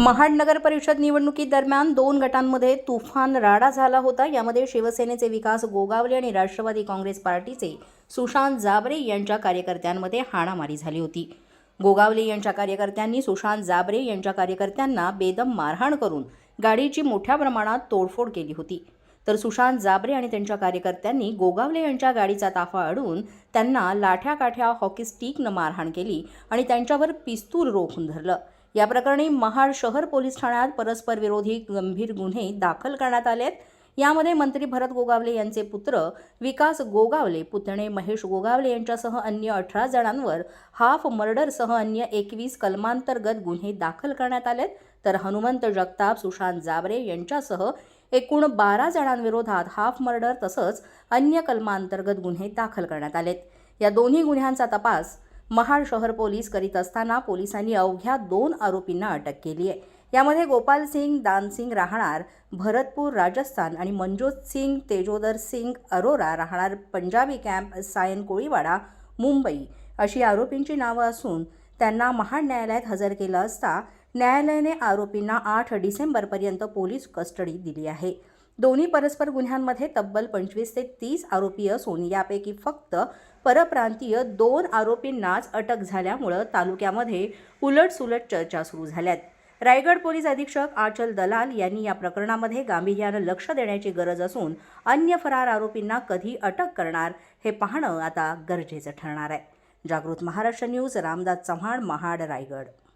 महाड नगर परिषद निवडणुकीदरम्यान दोन गटांमध्ये तुफान राडा झाला होता. यामध्ये शिवसेनेचे विकास गोगावले आणि राष्ट्रवादी काँग्रेस पार्टीचे सुशांत जाबरे यांच्या कार्यकर्त्यांमध्ये हाणामारी झाली होती. गोगावले यांच्या कार्यकर्त्यांनी सुशांत जाबरे यांच्या कार्यकर्त्यांना बेदम मारहाण करून गाडीची मोठ्या प्रमाणात तोडफोड केली होती. तर सुशांत जाबरे आणि त्यांच्या कार्यकर्त्यांनी गोगावले यांच्या गाडीचा ताफा अडवून त्यांना लाठ्या काठ्या हॉकी स्टिकनं मारहाण केली आणि त्यांच्यावर पिस्तूल रोखून धरलं. या प्रकरणी महाड शहर पोलीस ठाण्यात परस्पर विरोधी गंभीर गुन्हे दाखल करण्यात आलेत यामध्ये मंत्री भरत गोगावले यांचे पुत्र विकास गोगावले पुतणे महेश गोगावले यांच्यासह अन्य अठरा जणांवर हाफ मर्डरसह अन्य एकवीस कलमांतर्गत गुन्हे दाखल करण्यात आलेत तर हनुमंत जगताप सुशांत जाबरे यांच्यासह एकूण बारा जणांविरोधात हाफ मर्डर तसंच अन्य कलमांतर्गत गुन्हे दाखल करण्यात आलेत या दोन्ही गुन्ह्यांचा तपास महाड शहर पोलीस करीत असताना पोलिसांनी अवघ्या दोन आरोपींना अटक केली आहे. यामध्ये गोपाल सिंग दानसिंग राहणार भरतपूर राजस्थान आणि मनजोत सिंग तेजोदर सिंग अरोरा राहणार पंजाबी कॅम्प सायन कोळीवाडा मुंबई अशी आरोपींची नावं असून त्यांना महाड न्यायालयात हजर केलं असता न्यायालयाने आरोपींना आठ डिसेंबरपर्यंत पोलीस कस्टडी दिली आहे. दोन्ही परस्पर गुन्ह्यांमध्ये तब्बल पंचवीस ते तीस आरोपी असून यापैकी फक्त परप्रांतीय दोन आरोपींनाच अटक झाल्यामुळं तालुक्यामध्ये उलटसुलट चर्चा सुरू झाल्यात. रायगड पोलीस अधीक्षक आचल दलाल यांनी या प्रकरणामध्ये गांभीर्यानं लक्ष देण्याची गरज असून अन्य फरार आरोपींना कधी अटक करणार हे पाहणं आता गरजेचं ठरणार आहे. जागृत महाराष्ट्र न्यूज रामदास चव्हाण महाड रायगड.